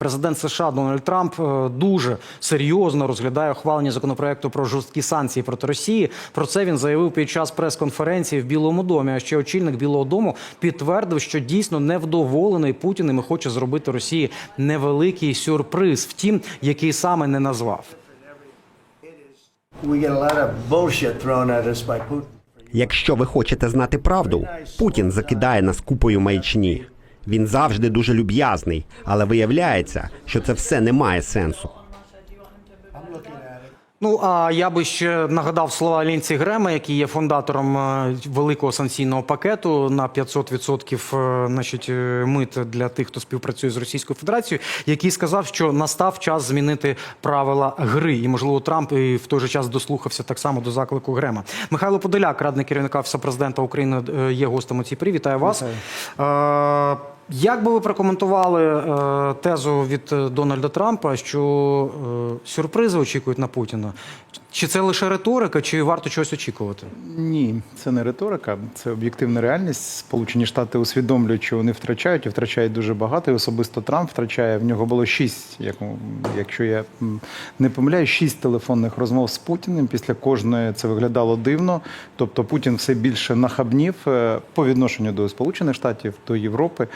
Президент США Дональд Трамп е, дуже серйозно розглядає ухвалення законопроекту про жорсткі санкції проти Росії. Про це він заявив під час прес-конференції в Білому домі. А ще очільник Білого Дому підтвердив, що дійсно невдоволений Путіним і хоче зробити Росії невеликий сюрприз, втім, який саме не назвав. Якщо ви хочете знати правду, Путін закидає нас купою маячні. Він завжди дуже люб'язний, але виявляється, що це все не має сенсу. Ну а я би ще нагадав слова Лінці Грема, який є фондатором е, великого санкційного пакету на 500% е, значить, е, мит для тих, хто співпрацює з Російською Федерацією, який сказав, що настав час змінити правила гри. І можливо Трамп і в той же час дослухався так само до заклику Грема. Михайло Подоляк, радник керівника Офісу президента України, є гостем у цій приві. Вітаю вас. Е, Як би ви прокоментували е, тезу від е, Дональда Трампа, що е, сюрпризи очікують на Путіна? Чи це лише риторика, чи варто чогось очікувати? Ні, це не риторика, це об'єктивна реальність. Сполучені Штати усвідомлюють, що вони втрачають і втрачають дуже багато. І особисто Трамп втрачає. В нього було шість, як, якщо я не помиляю, шість телефонних розмов з Путіним. Після кожної це виглядало дивно. Тобто Путін все більше нахабнів е, по відношенню до Сполучених Штатів, до Європи.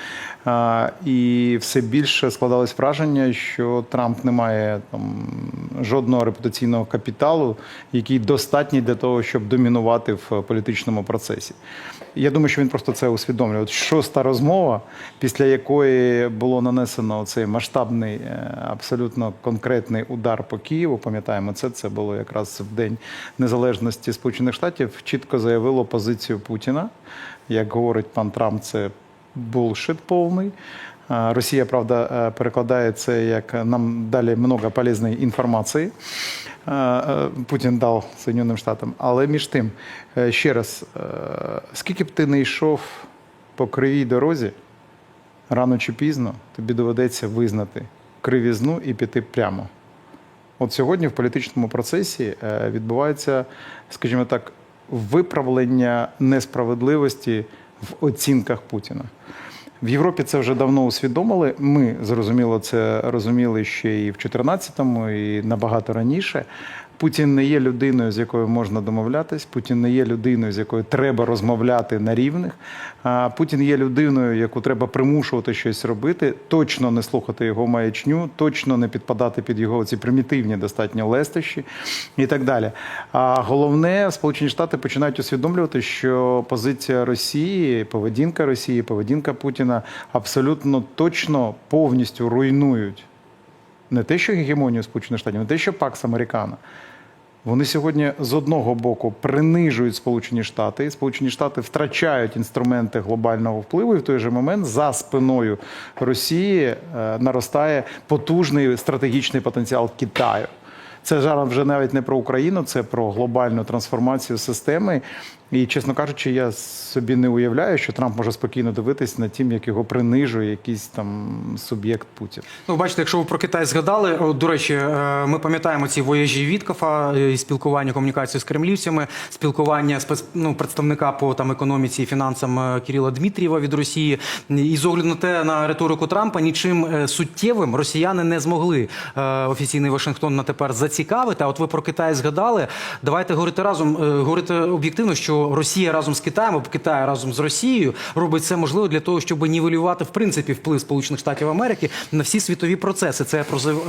І все більше складалось враження, що Трамп не має там жодного репутаційного капіталу, який достатній для того, щоб домінувати в політичному процесі. Я думаю, що він просто це усвідомлює. От шоста розмова, після якої було нанесено цей масштабний, е, абсолютно конкретний удар по Києву. Пам'ятаємо це. Це було якраз в день незалежності Сполучених Штатів. Чітко заявило позицію Путіна. Як говорить пан Трамп, це булшит повний. Росія, правда, е, перекладає це як нам дали много полезної інформації. Е, е, Путін дав Соединеним Штатам. Але між тим, е, ще раз, скільки б ти не йшов по кривій дорозі, рано чи пізно тобі доведеться визнати кривізну і піти прямо. От сьогодні в політичному процесі відбувається, скажімо так, виправлення несправедливості в оцінках Путіна. В Європі це вже давно усвідомили. Ми зрозуміло це розуміли ще і в 14-му, і набагато раніше. Путін не є людиною, з якою можна домовлятись. Путін не є людиною, з якою треба розмовляти на рівних. Путін є людиною, яку треба примушувати щось робити, точно не слухати його маячню, точно не підпадати під його ці примітивні достатньо лестощі і так далі. А головне, Сполучені Штати починають усвідомлювати, що позиція Росії, поведінка Росії, поведінка Путіна абсолютно точно повністю руйнують не те, що гегемонію Сполучених Штатів, не те, що Пакс Американо. Вони сьогодні з одного боку принижують Сполучені Штати, Сполучені Штати втрачають інструменти глобального впливу, і в той же момент за спиною Росії е, наростає потужний стратегічний потенціал Китаю. Це зараз вже навіть не про Україну, це про глобальну трансформацію системи. І, чесно кажучи, я собі не уявляю, що Трамп може спокійно дивитись на тим, як його принижує якийсь там суб'єкт Путін. Ну, бачите, якщо ви про Китай згадали, до речі, е, ми пам'ятаємо ці вояжі Віткофа е, і спілкування, комунікацію з кремлівцями, спілкування спец... ну, представника по там економіці і фінансам е, Кирила Дмитрієва від Росії. І з огляду на те на риторику Трампа нічим суттєвим росіяни не змогли офіційний Вашингтон на тепер зацікавити. А от ви про Китай згадали. Давайте говорити разом, говорити об'єктивно, що Росія разом з Китаєм, або Китай разом з Росією робить все можливе для того, щоб нівелювати в принципі вплив Сполучених Штатів Америки на всі світові процеси. Це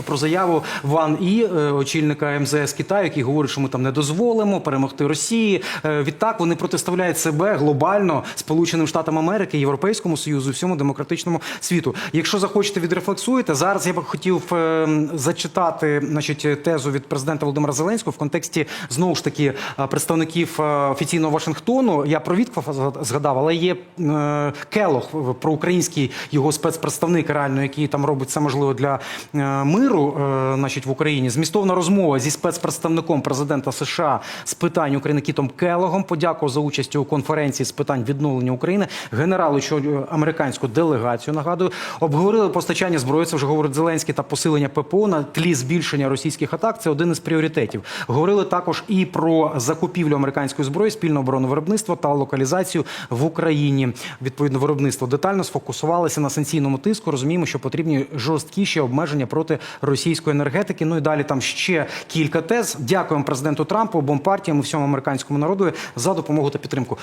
про заяву Ван І, е, очільника МЗС Китаю, який говорить, що ми там не дозволимо перемогти Росії. Е, Відтак вони протиставляють себе глобально Сполученим Штатам Америки, Європейському Союзу, всьому демократичному світу. Якщо захочете, відрефлексуєте зараз. Я б хотів е, зачитати, значить, тезу від президента Володимира Зеленського в контексті знову ж таки е, представників офіційного Вашингтону. Я про Віткофа згадав, але є е, Келох, про український його спецпредставник, реально, який там робить все можливе для е, миру, е, значить, в Україні. Змістовна розмова зі спецпредставником президента США з питань України Кітом Келогом. Подякував за участь у конференції з питань відновлення України, генералу що американську делегацію. Нагадую, обговорили постачання зброї. Це вже говорить Зеленський та посилення ППО на тлі збільшення російських атак. Це один із пріоритетів. Говорили також і про закупівлю американської зброї спільно оборонне виробництво та локалізацію в Україні. Відповідно, виробництво детально сфокусувалося на санкційному тиску. Розуміємо, що потрібні жорсткіші обмеження проти російської енергетики. Ну і далі там ще кілька тез. Дякуємо президенту Трампу, бомпартіям і всьому американському народу за допомогу та підтримку.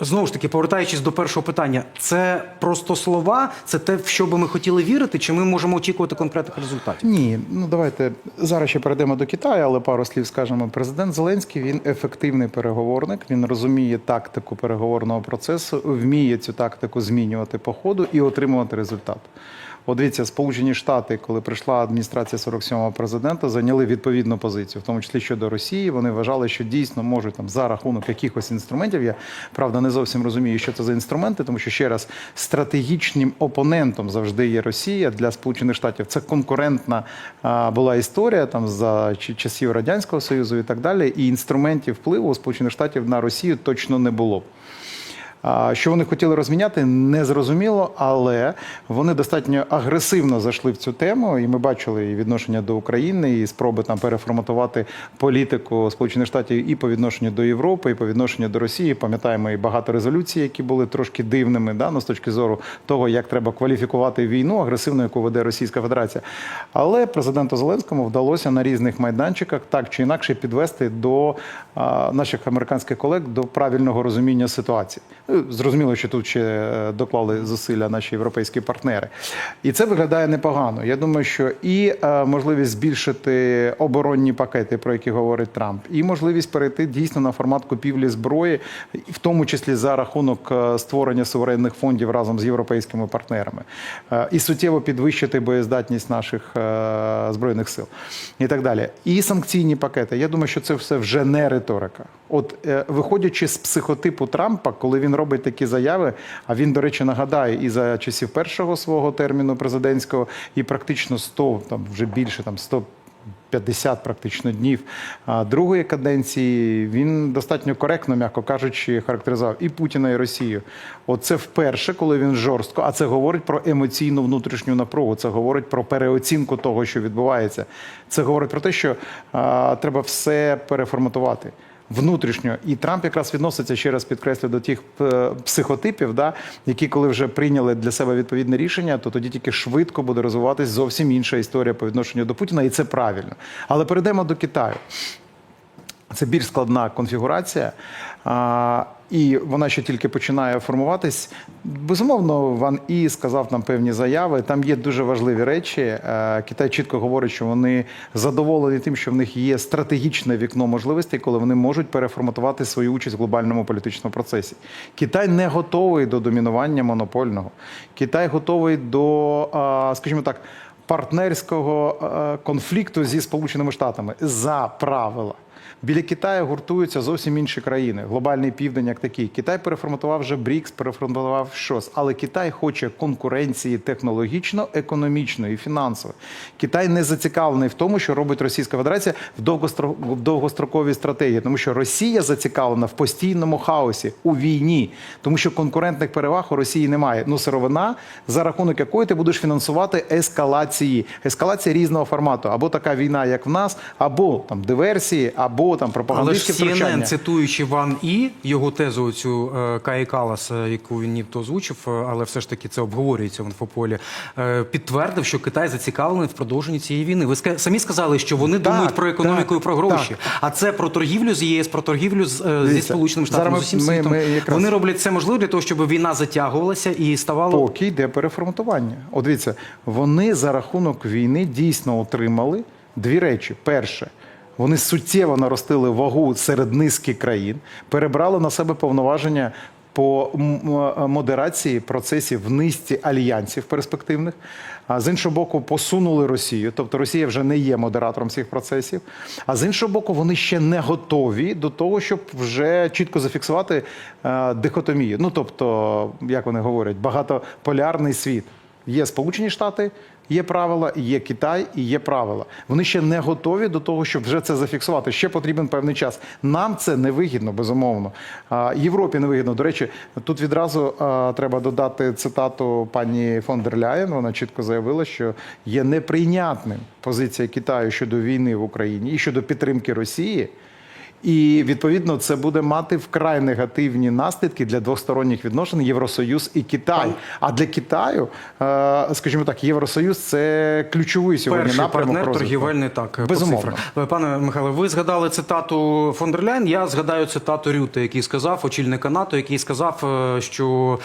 Знову ж таки, повертаючись до першого питання, це просто слова, це те, в що би ми хотіли вірити, чи ми можемо очікувати конкретних результатів? Ні, ну давайте зараз ще перейдемо до Китаю, але пару слів скажемо. Президент Зеленський він ефективний переговорник. Він розуміє тактику переговорного процесу, вміє цю тактику змінювати по ходу і отримувати результат. От дивіться, Сполучені Штати, коли прийшла адміністрація 47-го президента, зайняли відповідну позицію, в тому числі щодо Росії. Вони вважали, що дійсно можуть там за рахунок якихось інструментів. Я правда не зовсім розумію, що це за інструменти, тому що ще раз стратегічним опонентом завжди є Росія для Сполучених Штатів. Це конкурентна а, була історія там за часів радянського союзу і так далі. І інструментів впливу у Сполучених Штатів на Росію точно не було. Що вони хотіли розміняти, не зрозуміло, але вони достатньо агресивно зайшли в цю тему, і ми бачили і відношення до України, і спроби там переформатувати політику Сполучених Штатів і по відношенню до Європи, і по відношенню до Росії. Пам'ятаємо і багато резолюцій, які були трошки дивними, да, ну, з точки зору того, як треба кваліфікувати війну агресивну, яку веде Російська Федерація. Але президенту Зеленському вдалося на різних майданчиках так чи інакше підвести до а, наших американських колег до правильного розуміння ситуації. Ну, Зрозуміло, що тут ще е, доклали зусилля наші європейські партнери, і це виглядає непогано. Я думаю, що і е, можливість збільшити оборонні пакети, про які говорить Трамп, і можливість перейти дійсно на формат купівлі зброї, в тому числі за рахунок е, створення суверенних фондів разом з європейськими партнерами, і суттєво підвищити боєздатність наших збройних сил і так далі. І санкційні пакети. Я думаю, що це все вже не риторика. От виходячи з психотипу Трампа, коли він робить такі заяви, а він, до речі, нагадає і за часів першого свого терміну президентського, і практично 100, там вже більше там 100 50 практично днів другої каденції він достатньо коректно, м'яко кажучи, характеризував і Путіна, і Росію. Оце вперше, коли він жорстко, а це говорить про емоційну внутрішню напругу. Це говорить про переоцінку того, що відбувається. Це говорить про те, що а, треба все переформатувати. Внутрішньо і Трамп якраз відноситься ще раз підкреслю до тих е, психотипів, да, які коли вже прийняли для себе відповідне рішення, то тоді тільки швидко буде розвиватись зовсім інша історія по відношенню до Путіна, і це правильно. Але перейдемо до Китаю. Це більш складна конфігурація, і вона ще тільки починає формуватись. Безумовно, Ван І сказав нам певні заяви. Там є дуже важливі речі. Е, Китай чітко говорить, що вони задоволені тим, що в них є стратегічне вікно можливостей, коли вони можуть переформатувати свою участь в глобальному політичному процесі. Китай не готовий до домінування монопольного. Китай готовий до, скажімо так, партнерського е, конфлікту зі Сполученими Штатами за правила. Біля Китаю гуртуються зовсім інші країни. Глобальний південь, як такий. Китай переформатував вже БРІКС, переформатував щось. Але Китай хоче конкуренції технологічно, економічно і фінансово. Китай не зацікавлений в тому, що робить Російська Федерація в довгостро- в довгостроковій стратегії, тому що Росія зацікавлена в постійному хаосі у війні, тому що конкурентних переваг у Росії немає. Ну, сировина, за рахунок якої ти будеш фінансувати ескалації. Ескалація різного формату. Або така війна, як в нас, або там диверсії, або там Але ж CNN, втручання. цитуючи Ван І, його тезу цю е, Каї Калас, е, яку він нібито озвучив, е, але все ж таки це обговорюється в інфополі, підтвердив, що Китай зацікавлений в продовженні цієї війни. Ви самі сказали, що вони Так, думають про економіку так, і про гроші. так. А це про торгівлю з ЄС, про торгівлю з, е, зі Дивіться, Сполученими Штатами, з усім ми- ми- світом. ми якраз- Вони роблять все можливе для того, щоб війна затягувалася і ставало Поки йде переформатування. От дивіться, вони за рахунок війни дійсно отримали дві речі. Перше, вони суттєво наростили вагу серед низки країн, перебрали на себе повноваження. По м- модерації процесів в низці альянсів перспективних, а з іншого боку, посунули Росію. Тобто Росія вже не є модератором цих процесів. А з іншого боку, вони ще не готові до того, щоб вже чітко зафіксувати е, дихотомію. Ну тобто, як вони говорять, багатополярний світ. Є Сполучені Штати, є правила, є Китай і є правила. Вони ще не готові до того, щоб вже це зафіксувати. Ще потрібен певний час. Нам це не вигідно, безумовно. Європі не вигідно. До речі, тут відразу треба додати цитату пані фон дер Ляєн. Вона чітко заявила, що є неприйнятним позиція Китаю щодо війни в Україні і щодо підтримки Росії. І відповідно це буде мати вкрай негативні наслідки для двосторонніх відношень Євросоюз і Китай. А для Китаю, е, скажімо так, Євросоюз це ключовий сьогодні Перший напрямок партнер розвитку. торгівельний так Безумовно. цифрах. Пане Михайло, ви згадали цитату фон дер Ляйн, Я згадаю цитату Рюте, який сказав, очільника НАТО, який сказав, е, що.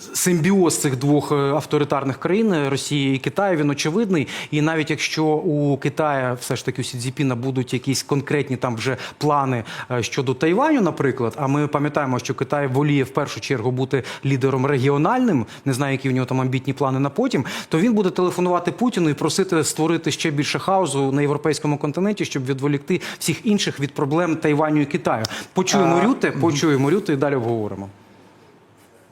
Е, Симбіоз цих двох е, авторитарних країн Росії і Китаю він очевидний. І навіть якщо у Китая все ж таки у Сі Цзіпіна будуть якісь конкретні там вже плани е, щодо Тайваню, наприклад, а ми пам'ятаємо, що Китай воліє в першу чергу бути лідером регіональним, не знаю, які у нього там амбітні плани на потім, то він буде телефонувати Путіну і просити створити ще більше хаосу на європейському континенті, щоб відволікти всіх інших від проблем Тайваню і Китаю. Почуємо Рюте, почуємо Рюте і далі обговоримо.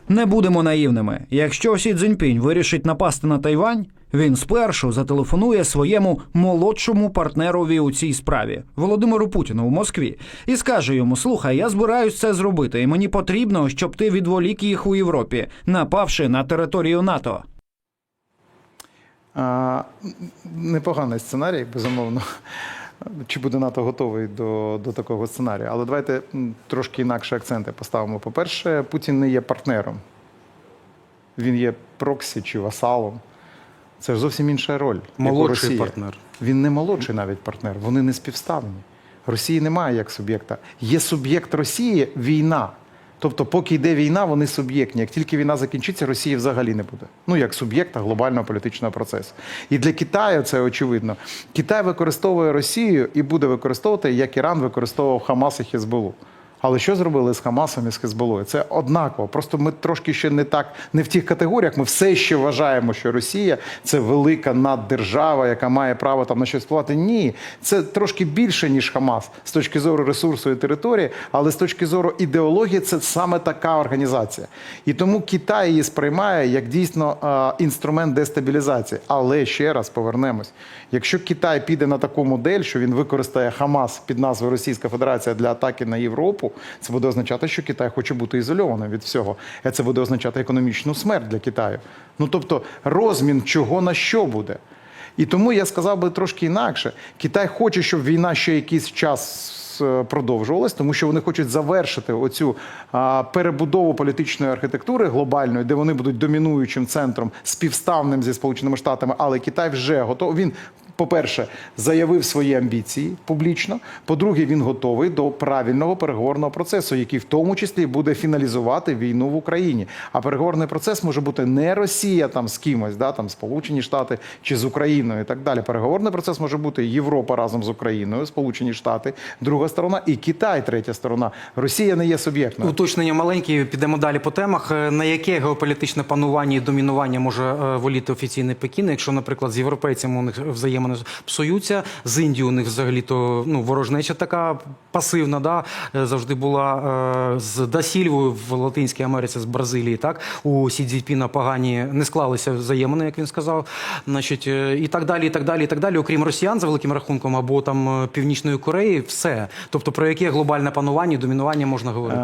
Не будемо наївними. Якщо Сі Цзіньпінь вирішить напасти на Тайвань, він спершу зателефонує своєму молодшому партнерові у цій справі Володимиру Путіну в Москві і скаже йому: Слухай, я збираюсь це зробити, і мені потрібно, щоб ти відволік їх у Європі, напавши на територію НАТО. А, непоганий сценарій, безумовно. Чи буде НАТО готовий до, до такого сценарію? Але давайте трошки інакше акценти поставимо. По-перше, Путін не є партнером. Він є проксі чи васалом. Це ж зовсім інша роль. як у Молодший партнер. Він не молодший навіть партнер, вони не співставні. Росії немає як суб'єкта. Є суб'єкт Росії війна. Тобто, поки йде війна, вони суб'єктні. Як тільки війна закінчиться, Росії взагалі не буде. Ну як суб'єкта глобального політичного процесу. І для Китаю це очевидно. Китай використовує Росію і буде використовувати, як Іран використовував Хамас і Хезболу. Але що зробили з Хамасом і з Хезболою? Це однаково. Просто ми трошки ще не так, не в тих категоріях. Ми все ще вважаємо, що Росія це велика наддержава, яка має право там на щось впливати. Ні, це трошки більше ніж Хамас з точки зору ресурсу і території, але з точки зору ідеології, це саме така організація. І тому Китай її сприймає як дійсно інструмент дестабілізації. Але ще раз повернемось. Якщо Китай піде на таку модель, що він використає Хамас під назвою Російська Федерація для атаки на Європу, це буде означати, що Китай хоче бути ізольованим від всього. Це буде означати економічну смерть для Китаю. Ну тобто розмін чого на що буде. І тому я сказав би трошки інакше. Китай хоче, щоб війна ще якийсь час е, продовжувалась, тому що вони хочуть завершити оцю перебудову політичної архітектури глобальної, де вони будуть домінуючим центром, співставним зі Сполученими Штатами, але Китай вже готовий. Він по-перше, заявив свої амбіції публічно. По-друге, він готовий до правильного переговорного процесу, який в тому числі буде фіналізувати війну в Україні. А переговорний процес може бути не Росія там з кимось, да там Сполучені Штати чи з Україною і так далі. Переговорний процес може бути Європа разом з Україною, Сполучені Штати, друга сторона, і Китай, третя сторона. Росія не є суб'єктною. Уточнення маленькі, підемо далі по темах. Е, На яке геополітичне панування і домінування може е, воліти офіційний Пекін, якщо, наприклад, з європейцями у них взаємини псуються, з Індією у них взагалі то ну ворожнеча така пасивна, да е, завжди була е, з Дасільвою в Латинській Америці, з Бразилії. Так у Сі Цзіньпіна погані не склалися взаємини, як він сказав. Значить, е, і так далі, і так далі, і так далі. Окрім росіян за великим рахунком або там е, Північної Кореї, все. Тобто про яке глобальне панування домінування можна говорити?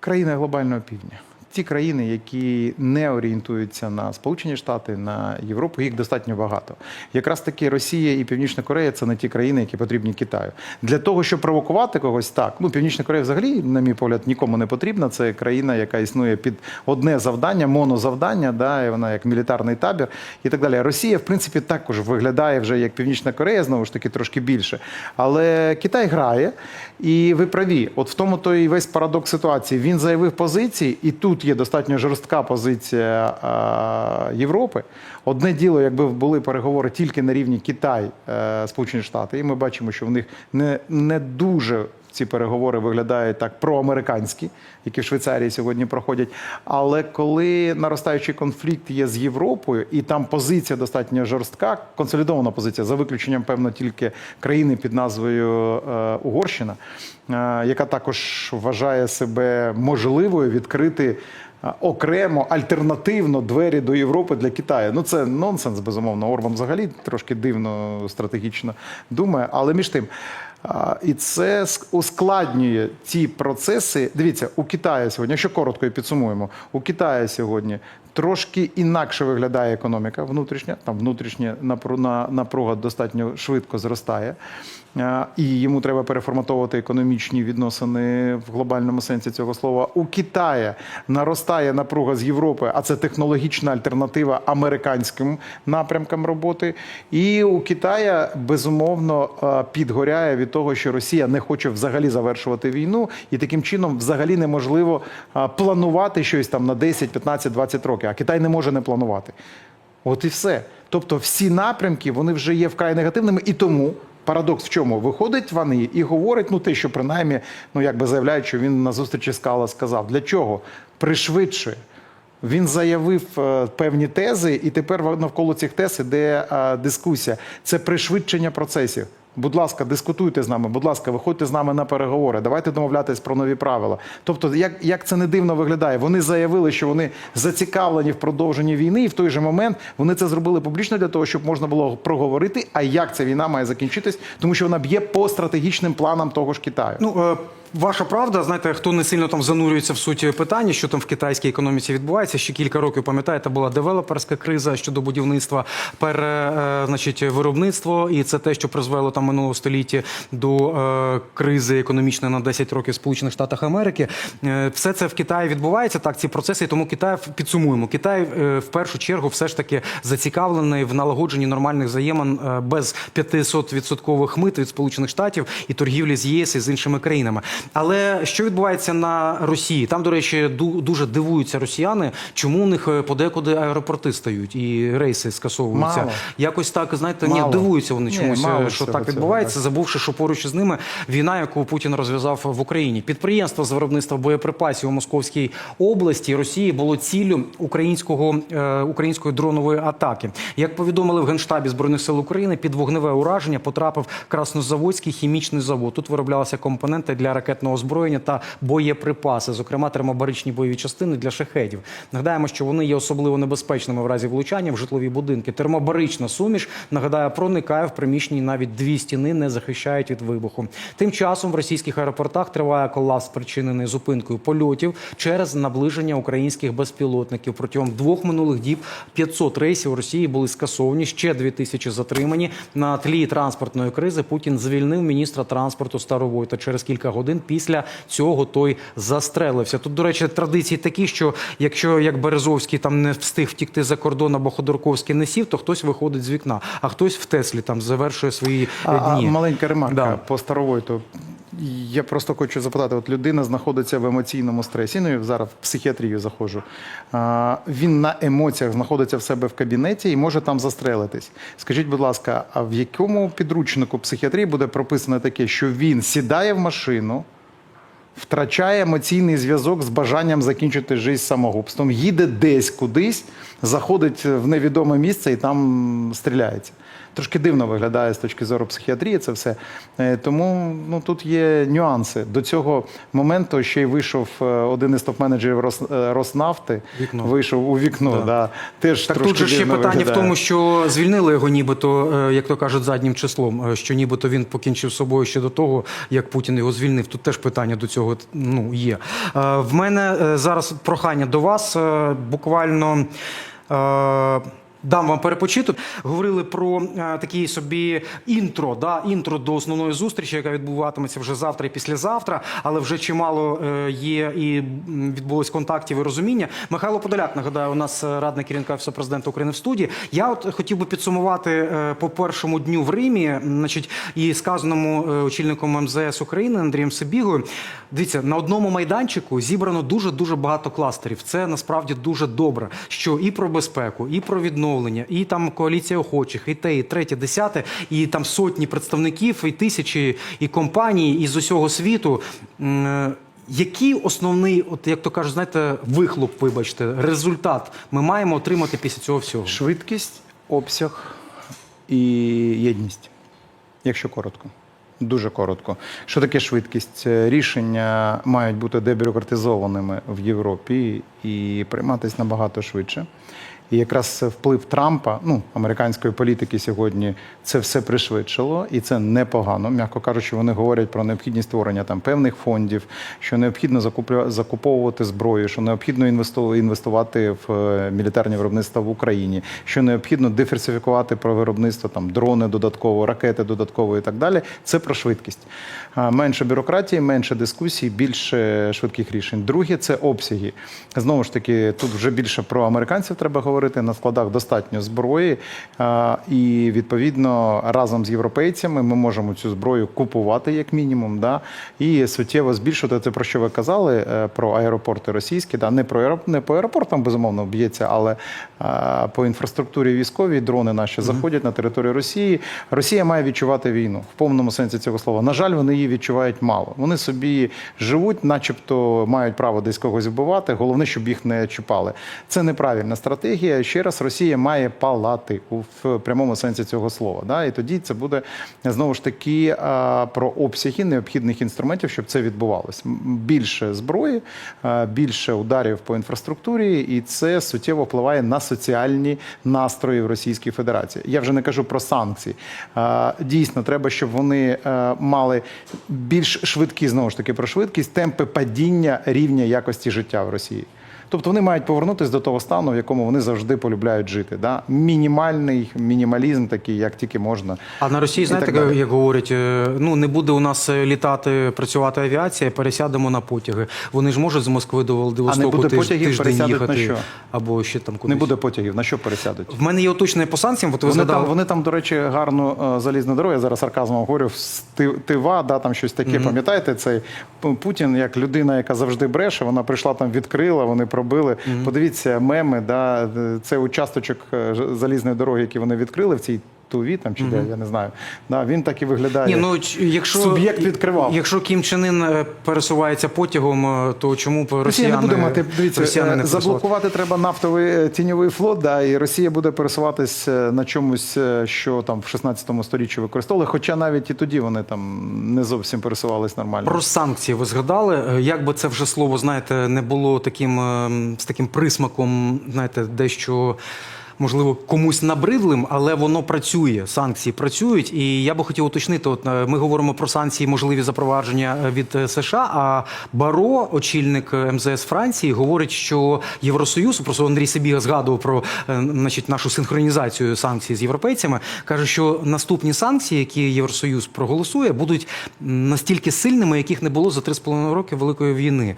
Країни глобального півдня. Ті країни, які не орієнтуються на Сполучені Штати, на Європу, їх достатньо багато. Якраз таки Росія і Північна Корея це не ті країни, які потрібні Китаю. Для того, щоб провокувати когось, так ну Північна Корея взагалі, на мій погляд, нікому не потрібна. Це країна, яка існує під одне завдання, монозавдання, да, і вона як мілітарний табір і так далі. Росія, в принципі, також виглядає вже як Північна Корея, знову ж таки, трошки більше. Але Китай грає, і ви праві. От в тому то і весь парадокс ситуації. Він заявив позиції, і тут є достатньо жорстка позиція а, Європи. Одне діло, якби були переговори тільки на рівні Китай, е, Сполучені Штати, і ми бачимо, що в них не, не дуже ці переговори виглядають так проамериканські, які в Швейцарії сьогодні проходять. Але коли наростаючий конфлікт є з Європою, і там позиція достатньо жорстка, консолідована позиція, за виключенням, певно, тільки країни під назвою е, Угорщина, е, яка також вважає себе можливою відкрити. е, Окремо альтернативно двері до Європи для Китаю. Ну це нонсенс, безумовно. Орбан взагалі трошки дивно стратегічно думає, але між тим. І це ск- ускладнює ті процеси. Дивіться, у Китаї сьогодні, якщо коротко і підсумуємо, у Китаї сьогодні Трошки інакше виглядає економіка внутрішня. Там внутрішня напру- напруга достатньо швидко зростає, і йому треба переформатовувати економічні відносини в глобальному сенсі цього слова. У Китаї наростає напруга з Європи, а це технологічна альтернатива американським напрямкам роботи. І у Китая безумовно е, підгоряє від того, що Росія не хоче взагалі завершувати війну, і таким чином взагалі неможливо е, планувати щось там на 10, 15, 20 років. А Китай не може не планувати. От і все. Тобто, всі напрямки вони вже є вкрай негативними, і тому. Парадокс в чому виходить вони і говорить, ну те, що принаймні, ну якби заявляють, що він на зустрічі Скала сказав. Для чого? Пришвидшує. Він заявив е, певні тези, і тепер навколо цих тез іде е, дискусія. Це пришвидшення процесів. Будь ласка, дискутуйте з нами, будь ласка, виходьте з нами на переговори. Давайте домовлятись про нові правила. Тобто, як, як це не дивно виглядає, вони заявили, що вони зацікавлені в продовженні війни, і в той же момент вони це зробили публічно для того, щоб можна було проговорити. А як ця війна має закінчитись, тому що вона б'є по стратегічним планам того ж Китаю. Ну, е, ваша правда, знаєте, хто не сильно там занурюється в суть питання, що там в китайській економіці відбувається. Ще кілька років пам'ятаєте, була девелоперська криза щодо будівництва, пере, значить, виробництво, і це те, що призвело там минулого століття до е, кризи економічної на 10 років в Сполучених Штатах Америки. Е, все це в Китаї відбувається. Так, ці процеси, і тому Китай підсумуємо. Китай е, в першу чергу все ж таки зацікавлений в налагодженні нормальних взаємин е, без 500 відсоткових мит від Сполучених Штатів і торгівлі з ЄС і з іншими країнами. Але що відбувається на Росії? Там, до речі, ду- дуже дивуються росіяни, чому у них е, подекуди аеропорти стають і рейси скасовуються. Мало. Якось так, знаєте, Мало. ні, дивуються вони Ні, чомусь, мало е, що так цього, відбувається, так. забувши, що поруч із ними війна, яку Путін розв'язав в Україні. Підприємство з виробництва боєприпасів у Московській області Росії було ціллю українського е, української дронової атаки. Як повідомили в генштабі збройних сил України, під вогневе ураження потрапив Краснозаводський хімічний завод. Тут вироблялися компоненти для ракетного озброєння та боєприпаси, зокрема термобаричні бойові частини для шахедів. Нагадаємо, що вони є особливо небезпечними в разі влучання в житлові будинки. Термобарична суміш нагадаю, проникає в приміщення і навіть дві стіни не захищають від вибуху. Тим часом в російських аеропортах триває колапс, спричинений зупинкою польотів через наближення українських безпілотників. Протягом двох минулих діб 500 рейсів у Росії були скасовані. Ще 2000 затримані. На тлі транспортної кризи Путін звільнив міністра транспорту Старовойта. Через кілька годин після цього той застрелився. Тут, до речі, традиції такі, що якщо як Березовський там не встиг втікти за кордон або Ходорковський не сів, то хтось виходить з вікна, а хтось в Теслі там завершує свої дні. А, маленька ремарка Да. по Старовойту. Я просто хочу запитати: от людина знаходиться в емоційному стресі. Ну, я зараз в психіатрію заходжу. А, він на емоціях знаходиться в себе в кабінеті і може там застрелитись. Скажіть, будь ласка, а в якому підручнику психіатрії буде прописано таке, що він сідає в машину? Втрачає емоційний зв'язок з бажанням закінчити життя самогубством, їде десь кудись, заходить в невідоме місце і там стріляється. Трошки дивно виглядає з точки зору психіатрії це все. Е, Тому ну, тут є нюанси. До цього моменту ще й вийшов е, один із топ-менеджерів Рос- е, Роснафти. Вікно. Вийшов у вікно. Да. Теж Так тут же ще питання в тому, що звільнили його, нібито, як то кажуть, заднім числом, що нібито він покінчив з собою ще до того, як Путін його звільнив. Тут теж питання до цього ну, є. В мене зараз прохання до вас. Буквально. Дам вам перепочити. Говорили про е, такі собі інтро, да, інтро до основної зустрічі, яка відбуватиметься вже завтра і післязавтра, але вже чимало е, є і відбулось контактів і розуміння. Михайло Подоляк, нагадаю, у нас е, радник керівника Офісу президента України в студії. Я от хотів би підсумувати е, по першому дню в Римі, значить, і сказаному е, очільником МЗС України Андрієм Сибігою. Дивіться, на одному майданчику зібрано дуже дуже багато кластерів. Це насправді дуже добре. Що і про безпеку, і про відновлення, і там коаліція охочих, і те, і третє, десяте, і там сотні представників, і тисячі, і компаній із усього світу. Е, Який основний, от як то кажуть, знаєте, вихлоп, вибачте, результат ми маємо отримати після цього всього? Швидкість, обсяг і єдність, якщо коротко. Дуже коротко. Що таке швидкість? Рішення мають бути дебюрократизованими в Європі і прийматися набагато швидше. І якраз вплив Трампа, ну американської політики сьогодні, це все пришвидшило, і це непогано. М'яко кажучи, вони говорять про необхідність створення там певних фондів, що необхідно закуповувати зброю, що необхідно інвестувати в е, мілітарні виробництва в Україні, що необхідно диверсифікувати про виробництво там дрони додатково, ракети додатково і так далі. Це про швидкість. Менше бюрократії, менше дискусій, більше швидких рішень. Друге це обсяги. Знову ж таки, тут вже більше про американців треба говорити. На складах достатньо зброї, і відповідно разом з європейцями ми можемо цю зброю купувати як мінімум, да, і суттєво збільшувати те, про що ви казали, е, про аеропорти російські. Да, не про не по аеропортам безумовно б'ється, але по інфраструктурі військовій дрони наші заходять на територію Росії. Росія має відчувати війну в повному сенсі цього слова. На жаль, вони її відчувають мало. Вони собі живуть, начебто мають право десь когось вбивати. Головне, щоб їх не чіпали. Це неправильна стратегія. Ще раз, Росія має палати в прямому сенсі цього слова. Да? І тоді це буде знову ж таки про обсяги необхідних інструментів, щоб це відбувалося. Більше зброї, більше ударів по інфраструктурі, і це суттєво впливає на соціальні настрої в Російській Федерації. Я вже не кажу про санкції. Дійсно, треба, щоб вони мали більш швидкі знову ж таки про швидкість, темпи падіння рівня якості життя в Росії. Тобто вони мають повернутися до того стану, в якому вони завжди полюбляють жити. Да? Мінімальний мінімалізм такий, як тільки можна. А на Росії, знаєте, так як говорять, е, ну не буде у нас е, літати, працювати авіація, пересядемо на потяги. Вони ж можуть з Москви до Владивостоку буде тиж- потягів, тиждень пересядуть на що? або ще там кудись. Не буде потягів. На що пересядуть? В мене є уточнення по санкціям. От ви Вони там, вони там, до речі, гарну е, залізну дорогу. Я зараз сарказмом говорю. Тива, да, там щось таке. Пам'ятаєте, цей Путін, як людина, яка завжди бреше, вона прийшла там, відкрила, вони пробили. Подивіться, меми, да, це участочок е, залізної дороги, який вони відкрили в цій. Туві там чи де, я не знаю. Да, він так і виглядає. Ні, ну якщо Суб'єкт відкривав. Якщо Кім Чен Ын е, пересувається потягом, е, то чому Росія росіяни не буде мати дивіться, росіяни е, не заблокувати треба нафтовий е, тіньовий флот, да, і Росія буде пересуватись е, на чомусь, е, що там в 16 сторіччі використовували. Хоча навіть і тоді вони там не зовсім пересувались нормально. Про санкції ви згадали. Е, Як би це вже слово, знаєте, не було таким е, з таким присмаком, знаєте, дещо. Можливо, комусь набридлим, але воно працює. Санкції працюють. І я би хотів уточнити: от е, ми говоримо про санкції, можливі запровадження від е, США. А Баро, очільник е, МЗС Франції, говорить, що Євросоюз, просто Андрій Сибіга згадував про значить, нашу синхронізацію санкцій з європейцями. каже, що наступні санкції, які Євросоюз проголосує, будуть настільки сильними, яких не було за 3,5 роки Великої війни.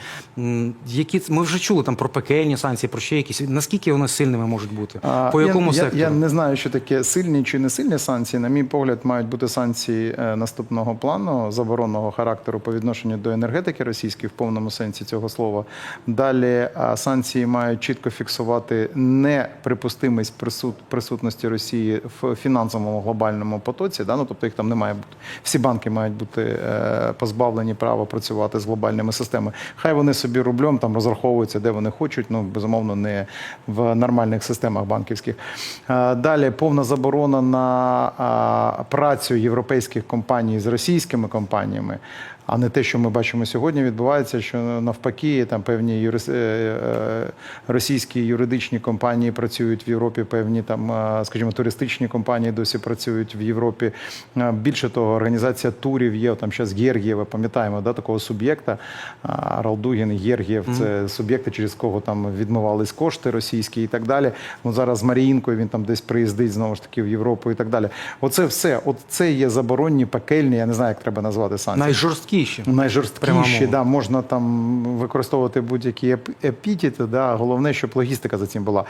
Які ми вже чули там про пекельні санкції, про ще якісь. Наскільки вони сильними можуть бути? По якому я, сектору? Я, я не знаю, що таке сильні чи не сильні санкції. На мій погляд, мають бути санкції е, наступного плану заборонного характеру по відношенню до енергетики російської в повному сенсі цього слова. Далі а, санкції мають чітко фіксувати неприпустимість присут, присутності Росії в фінансовому глобальному потоці. Да? Ну, тобто їх там не має бути. Всі банки мають бути е, позбавлені права працювати з глобальними системами. Хай вони собі рублем там розраховуються, де вони хочуть. Ну безумовно, не в нормальних системах банківських. Е, Далі повна заборона на працю європейських компаній з російськими компаніями. А не те, що ми бачимо сьогодні, відбувається, що навпаки, там певні юрис... е, е, російські юридичні компанії працюють в Європі, певні там, е, скажімо, туристичні компанії досі працюють в Європі. Більше того, організація турів є там зараз Гергієва, пам'ятаємо, да, такого суб'єкта. Ралдугін, Гергієв це суб'єкти, через кого там відмивались кошти російські і так далі. Ну зараз з Маріїнкою він там десь приїздить знову ж таки в Європу і так далі. Оце все. От це є заборонні, пекельні, я не знаю, як треба назвати санкції. Найжорсткіші. Найжорсткіші, да, можна там використовувати будь-які еп- епітети, да, головне, щоб логістика за цим була.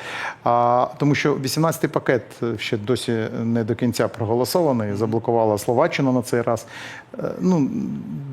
А, тому що 18-й пакет ще досі не до кінця проголосований, заблокувала Словаччина на цей раз. Е, Ну,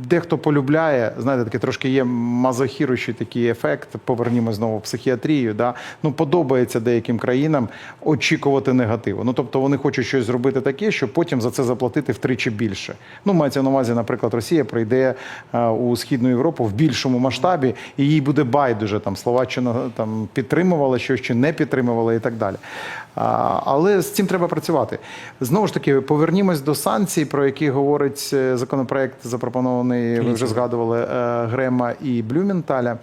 дехто полюбляє, знаєте, такий трошки є мазохіручий такий ефект, повернімо знову в психіатрію. Да? Ну, подобається деяким країнам очікувати негативу. Ну, тобто вони хочуть щось зробити таке, щоб потім за це заплатити втричі більше. Ну, мається на увазі, наприклад, Росія прийде е, у Східну Європу в більшому масштабі, і їй буде байдуже там Словаччина там підтримувала щось чи не підтримувала і так далі. Але з цим треба працювати. Знову ж таки, повернімось до санкцій, про які говорить е, законопроект, запропонований, ви вже згадували е, Грема і Блюменталя.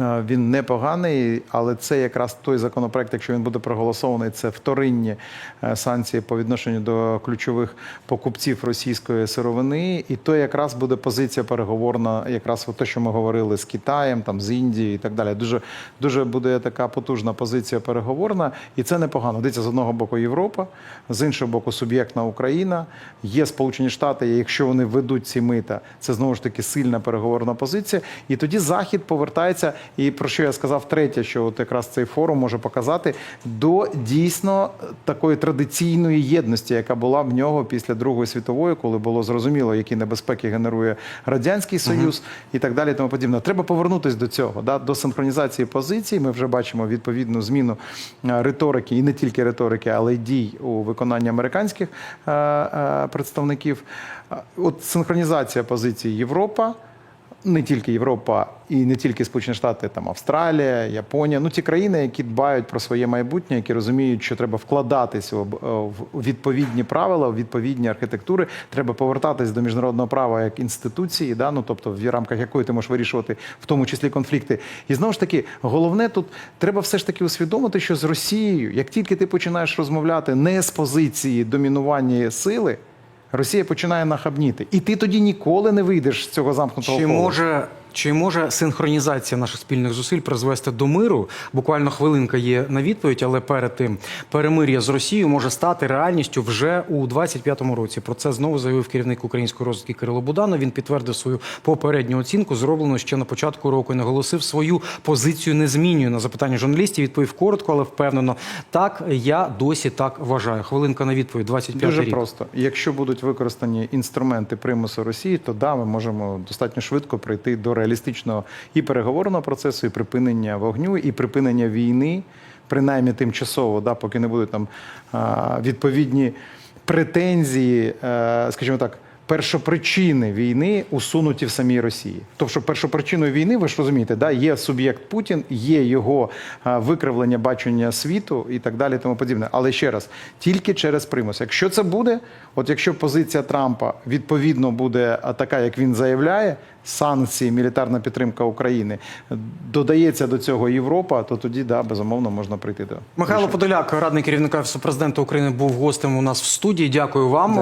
Е, Він непоганий, але це якраз той законопроект, якщо він буде проголосований, це вторинні е, санкції по відношенню до ключових покупців російської сировини. І то якраз буде позиція переговорна, якраз те, що ми говорили з Китаєм, там з Індією і так далі. Дуже дуже буде така потужна позиція переговорна, і це непогано. Дивіться, з одного боку Європа, з іншого боку, суб'єктна Україна. Є Сполучені Штати, і якщо вони ведуть ці мита, це знову ж таки сильна переговорна позиція. І тоді Захід повертається. І про що я сказав третє, що от якраз цей форум може показати до дійсно такої традиційної єдності, яка була в нього після Другої світової, коли було зрозуміло, які небезпеки генерує радянський союз і так далі. Тому подібне. Треба повернутися до цього, да, до синхронізації позицій. Ми вже бачимо відповідну зміну е, риторики, і не тільки риторики, але й дій у виконанні американських е, е, представників. От синхронізація позицій Європа не тільки Європа і не тільки Сполучені Штати, там Австралія, Японія. Ну ті країни, які дбають про своє майбутнє, які розуміють, що треба вкладатися в в відповідні правила, в відповідні архітектури. Треба повертатись до міжнародного права як інституції, да? ну, тобто в рамках якої ти можеш вирішувати в тому числі конфлікти. І знову ж таки, головне тут треба все ж таки усвідомити, що з Росією, як тільки ти починаєш розмовляти не з позиції домінування сили. Росія починає нахабніти, і ти тоді ніколи не вийдеш з цього замкнутого Чи кола. може, чи може синхронізація наших спільних зусиль призвести до миру? Буквально хвилинка є на відповідь, але перед тим перемир'я з Росією може стати реальністю вже у 25-му році. Про це знову заявив керівник української розвідки Кирило Буданов. Він підтвердив свою попередню оцінку, зроблену ще на початку року. і Наголосив свою позицію не змінює на запитання журналістів. Відповів коротко, але впевнено. Так я досі так вважаю. Хвилинка на відповідь. 25 Дуже рік. просто. Якщо будуть використані інструменти примусу Росії, то да, ми можемо достатньо швидко прийти до реалістичного і переговорного процесу, і припинення вогню, і припинення війни, принаймні тимчасово, да, поки не будуть там відповідні претензії, е, скажімо так. Першопричини війни усунуті в самій Росії. Тобто, що першопричиною війни, ви ж розумієте, да, є суб'єкт Путін, є його викривлення бачення світу і так далі, тому подібне. Але ще раз, тільки через примус. Якщо це буде, от якщо позиція Трампа відповідно буде така, як він заявляє, санкції, мілітарна підтримка України, додається до цього Європа, то тоді да, безумовно можна прийти до Михайло Подоляк, радник керівника президента України, був гостем у нас в студії. Дякую вам.